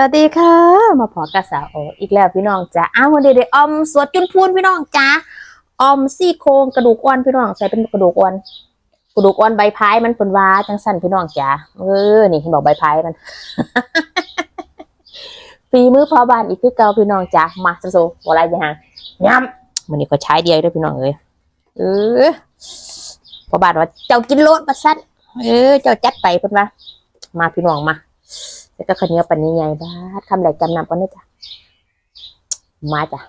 วัสดีค่ะ มาพอกับสาวโออีกแล้วพี่น้องจ้าอ้าววันเดยวออมสวดจุนพูนพี่น้องจ้าออมซี่โครงกระดูกอ่อนพี่น้องใส่เป็นกระดูกอ่อนกระดูกอ่อนใบพายมันเป็นว่าจังสั้นพี่น้องจ้าเออนี่เห็นบอกใบพายมันฝีมือพอบานอีกคือเก่าพี่น้องจ้ามาโซๆอะไรอย่างย้ำมันนี่ก็ใช้เดียวเด้วยพี่น้องเอ้ยเออพอบานว่าเจ้ากินโลดมาสั้นเออ เจ้าจัดไปเพิ่นว่ามาพี่น้องมา แล้วก็ข้าวเหนียวปันนี้ใหญ่บ้าดคำแหลกจำนำก่อนนะจ๊ะมาจ้ะ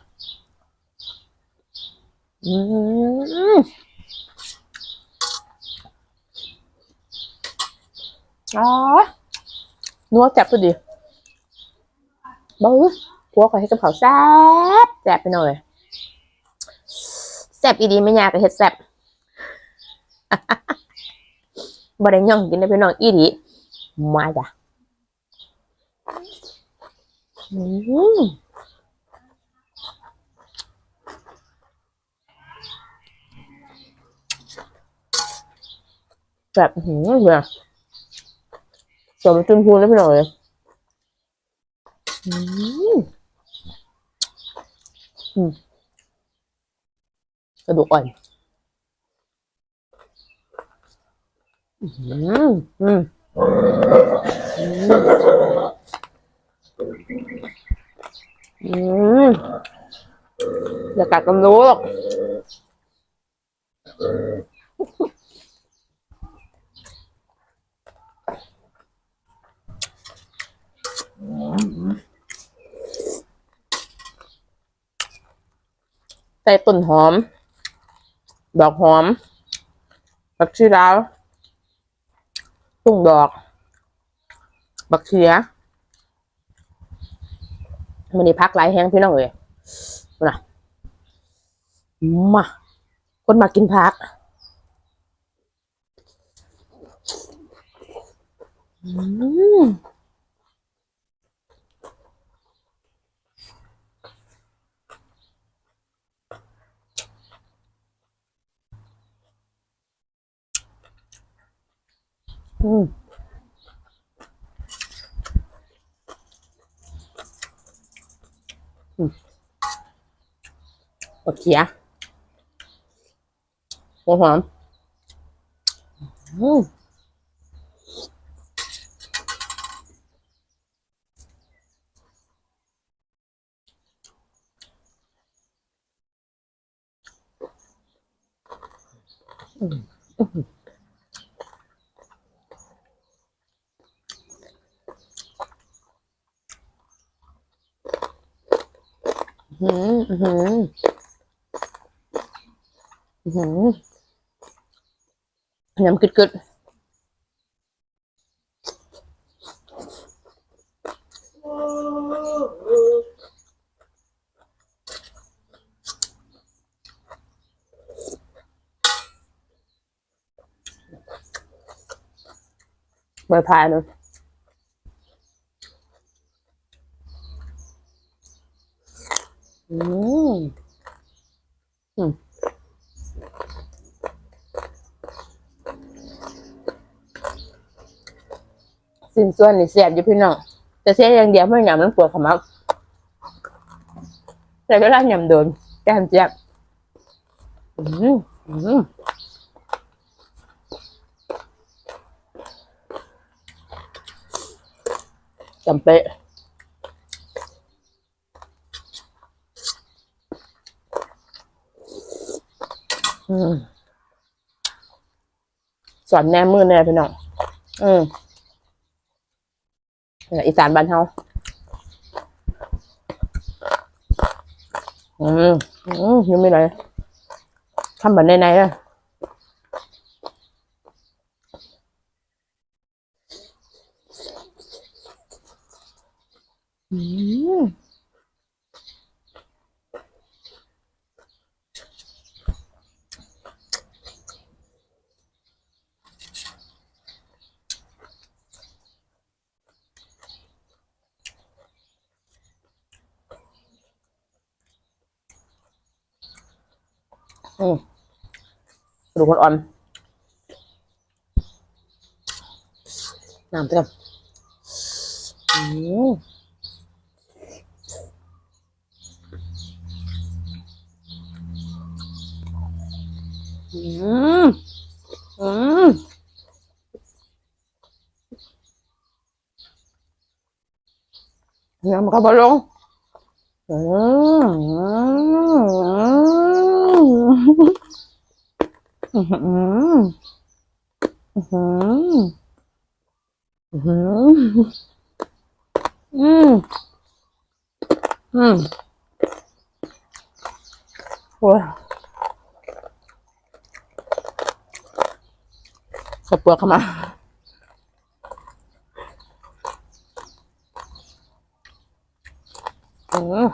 อืมอ๋อนัวจับพอดีบ้าพวกขาให้กับเขาแซ่บแซ่บไปหน่อยแซ่บอีดีไม่ยากกับเห็ดแซ่บบ่ได้ย่องกินได้ไปหน่อยอีดีมาจ้ะ แบบหืมเนี่ยตัวมันจุนพูนแล้วพี่หน่อยอืมอืมกระดูกอ่อน อืม อืม อืม อย่ากัดกันรู้หรอกใส่ต้นหอม ดอกหอมบักชีดาวตุ้งดอก บักเขีย มันนี่พักหลายแห้งพี่น้องเอ้ยนะมาคนมากินพักอืมอืม บักเขียหัวหอมอืมอืมอืม อืมยำกึดกึดใบพายเลยอืมอืม สินส่วนนี่เสียบอยู่พี่น้องแต่เสียอย่างเดียวไม่หยำมันปวดขมับแต่เวลาหยำโดนแก้มเจ็บอืมอืมจำเป๊ะอืมสอนแน่มือแน่พี่น้องอืม อีสานบ้านเฮาอืมอืมยังไม่ไหนทำแบบในๆอะอืม Hmm. Aduh, hold on. Nah, bentar. Hmm. Hmm. Hmm. Ya, makan. Hmm. hmm. อือหืออือหืออือหืออืมอืมโอ้ยสะเปลือกมาอืม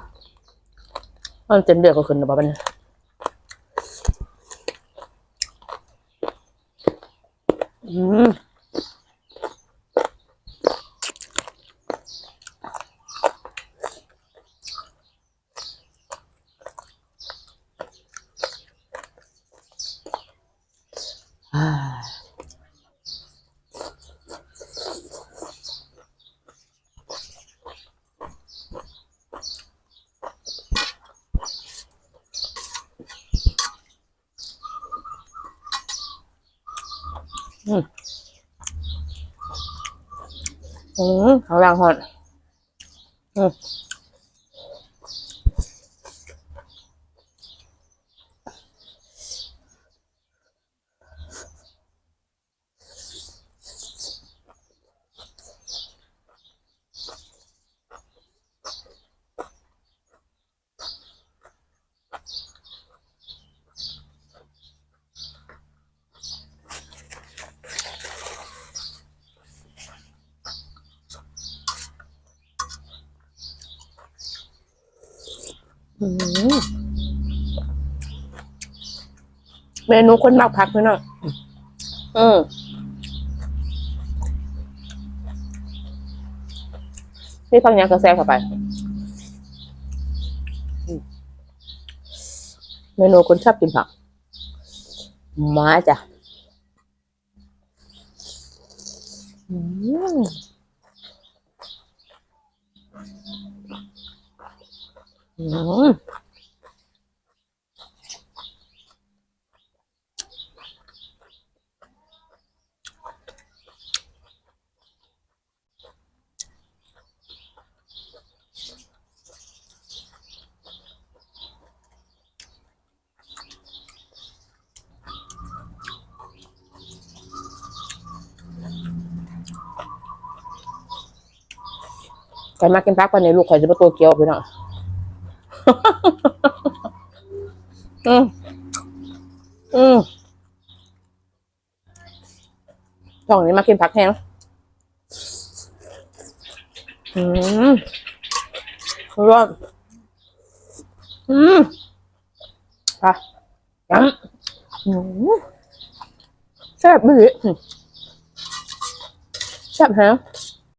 มันเจ็มเดือดก็ขึ้นหรือเปล่าเนี่ย อืมข้างล่างหอดอืม เมนูคนมักผักพี่น้องอืมนี่ฟังยังกระแซเข้าไปอืมเมนูคนชอบกินผัก มาจ้ะ อืม อืมใครมากินพักไปในลูกข่อยจะมาตัวเกี๊ยวพี่น้อง อืมอืมช่องนี้มากินผักแห้งอืมร้อนอืมอะยังอืมแซ่บไม่ดีแซ่บแฮง